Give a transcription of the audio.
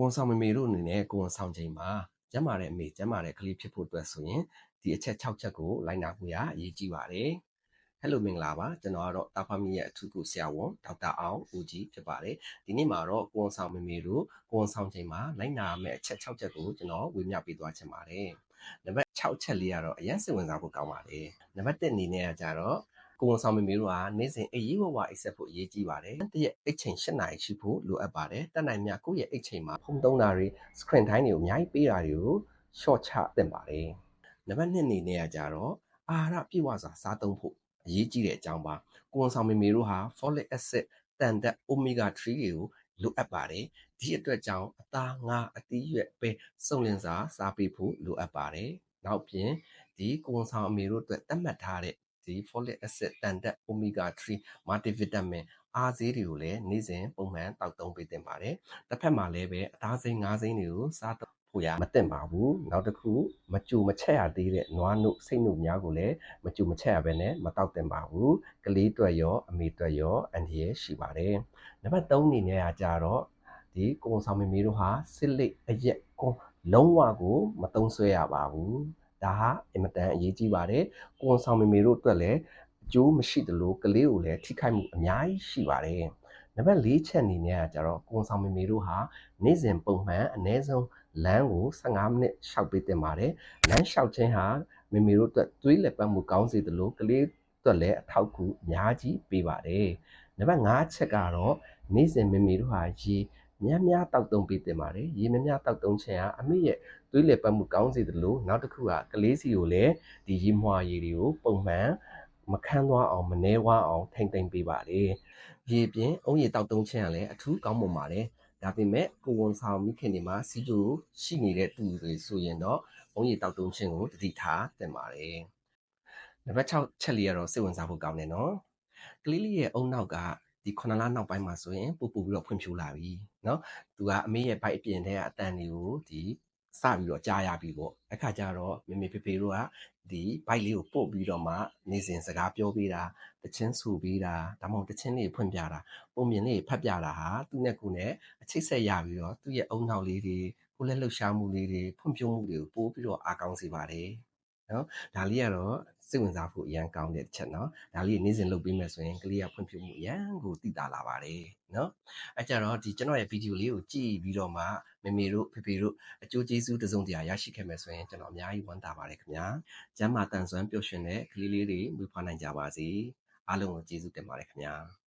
ကိုဝန်ဆောင်မမေတို့အနေနဲ့ကိုဝန်ဆောင်ချိန်မှာကျမ်းမာတဲ့အမေကျမ်းမာတဲ့ကလေးဖြစ်ဖို့အတွက်ဆိုရင်ဒီအချက်6ချက်ကိုလိုက်နာဖို့ရအရေးကြီးပါတယ်ဟယ်လိုမင်္ဂလာပါကျွန်တော်ကတော့တာဖာမီရဲ့အထူးကိုဆရာဝန်ဒေါက်တာအောင်ဦးကြီးဖြစ်ပါတယ်ဒီနေ့မှာတော့ကိုဝန်ဆောင်မမေတို့ကိုဝန်ဆောင်ချိန်မှာလိုက်နာရမယ့်အချက်6ချက်ကိုကျွန်တော်ဝေမျှပေးသွားချင်ပါတယ်နံပါတ်6ချက်လေးကတော့အရင်စိတ်ဝင်စားဖို့ကောင်းပါတယ်နံပါတ်1အနေနဲ့ကကြတော့ ကိုဝန်ဆောင်မမေတို့ဟာနေ့စဉ်အေးရေးဝဝအိတ်ဆက်ဖို့အရေးကြီးပါတယ်။တရက်အိတ်ချိန်၈နာရီရှိဖို့လိုအပ်ပါတယ်။တက်နိုင်မြကိုယ့်ရဲ့အိတ်ချိန်မှာဖုန်းသုံးတာတွေ screen time တွေကိုအများကြီးပေးတာတွေကို short ချသင့်ပါတယ်။နံပါတ်2အနေနဲ့ကကြတော့အာဟာရပြည့်ဝစွာစားသုံးဖို့အရေးကြီးတဲ့အကြောင်းပါ။ကိုဝန်ဆောင်မမေတို့ဟာ folic acid တန်တက် omega 3တွေကိုလိုအပ်ပါတယ်။ဒီအတွက်ကြောင့်အသားငါးအသီးရွက်ပဲစုံလင်စာစားပေးဖို့လိုအပ်ပါတယ်။နောက်ပြင်ဒီကိုဝန်ဆောင်အမေတို့အတွက်သတ်မှတ်ထားတဲ့ဒီ folic acid တန်တက် omega 3 multivitamin အားဆေးတွေကိုလည်းနေ့စဉ်ပုံမှန်တောက်သုံးပေးသင့်ပါတယ်။တစ်ဖက်မှာလည်းပဲအသားစိမ်းငါးစိမ်းတွေကိုစားဖို့ရမသင့်ပါဘူး။နောက်တစ်ခုမကြူမချက်ရသေးတဲ့နွားနုစိတ်နုများကိုလည်းမကြူမချက်ရဘဲနဲ့မတောက်သင့်ပါဘူး။ကလေးအတွက်ရောအမေအတွက်ရောအန်ဒီရဲ့ရှိပါတယ်။နံပါတ်3အနေနဲ့ကကြတော့ဒီကိုယ်ဆောင်မမေတို့ဟာစစ်လိတ်အရက်ကွန်လုံးဝကိုမသုံးဆွဲရပါဘူး။ ဒါဟာအင်မတန်အရေးကြီးပါတယ်။ကိုယ်ဆောင်မမေတို့အတွက်လည်းအကျိုးမရှိသလိုကလေးကိုလည်းထိခိုက်မှုအများကြီးရှိပါတယ်။နံပါတ်4ချက်အနေနဲ့ကကြတော့ကိုယ်ဆောင်မမေတို့ဟာနေ့စဉ်ပုံမှန်အနည်းဆုံးလမ်းကို15မိနစ်ရှောက်ပေးတင်ပါတယ်။လမ်းလျှောက်ခြင်းဟာမမေတို့အတွက်သွေးလက်ပတ်မှုကောင်းစေသလိုကလေးအတွက်လည်းအထောက်အကူအများကြီးပေးပါတယ်။နံပါတ်5ချက်ကတော့နေ့စဉ်မမေတို့ဟာရေ များများတောက်သုံးပေးတင်ပါတယ်။ရေများများတောက်သုံးခြင်းဟာအမေရဲ့သွေးလက်ပတ်မှုကောင်းစေသလိုနောက်တစ်ခုကကလေးစီကိုလည်းဒီရေမွှာရည်တွေကိုပုံမှန်မခန်းသွားအောင်မနှဲဝါအောင်ထိမ့်သိမ့်ပေးပါလေ။ရေပြင်အုံးရည်တောက်သုံးခြင်းကလည်းအထူးကောင်းမွန်ပါတယ်။ဒါပေမဲ့ကိုဝန်ဆောင်မိခင်တွေမှာစီဂျိုရှိနေတဲ့သူတွေဆိုရင်တော့အုံးရည်တောက်သုံးခြင်းကိုတတိထားတင်ပါတယ်။နံပါတ်6ချက်လေးကတော့စိတ်ဝင်စားဖို့ကောင်းတယ်နော်။ကလေးလေးရဲ့အုံနောက်က ဒီ9လနောက်ပိုင်းမှာဆိုရင်ပူပူပြီးတော့ဖွံ့ဖြိုးလာပြီเนาะသူကအမေရဲ့ဘိုက်အပြင်ထဲကအတန်တွေကိုဒီစပြီးတော့ကြားရပြီပေါ့အခါကျတော့မေမေဖေဖေတို့ကဒီဘိုက်လေးကိုပို့ပြီးတော့မှနေစဉ်စကားပြောပေးတာတချင်းဆူပေးတာဒါမှမဟုတ်တချင်းလေးဖွင့်ပြတာပုံမြင်လေးဖတ်ပြတာဟာသူ့နဲ့ကိုယ်နဲ့အချိတ်ဆက်ရပြီးတော့သူ့ရဲ့အုံနောက်လေးတွေကိုယ်လက်လှုပ်ရှားမှုလေးတွေဖွံ့ဖြိုးမှုတွေကိုပို့ပြီးတော့အားကောင်းစေပါတယ် နော်ဒါလေးကတော့စိတ်ဝင်စားဖို့အရန်ကောင်းတဲ့ချက်နော်ဒါလေးနေ့စဉ်လုပ်ပေးမယ်ဆိုရင်ကလေးကဖွံ့ဖြိုးမှုအရန်ကိုတည်တာလာပါတယ်နော်အဲကြတော့ဒီကျွန်တော်ရဲ့ဗီဒီယိုလေးကိုကြည့်ပြီးတော့မှမေမေတို့ဖေဖေတို့အကျိုးကျေးဇူးတစုံတရာရရှိခဲ့မယ်ဆိုရင်ကျွန်တော်အများကြီးဝမ်းသာပါတယ်ခင်ဗျာကျမ်းမာတန်ဆွမ်းပျော်ရွှင်တဲ့ကလေးလေးတွေမွေးဖွားနိုင်ကြပါစေအားလုံးကိုကျေးဇူးတင်ပါတယ်ခင်ဗျာ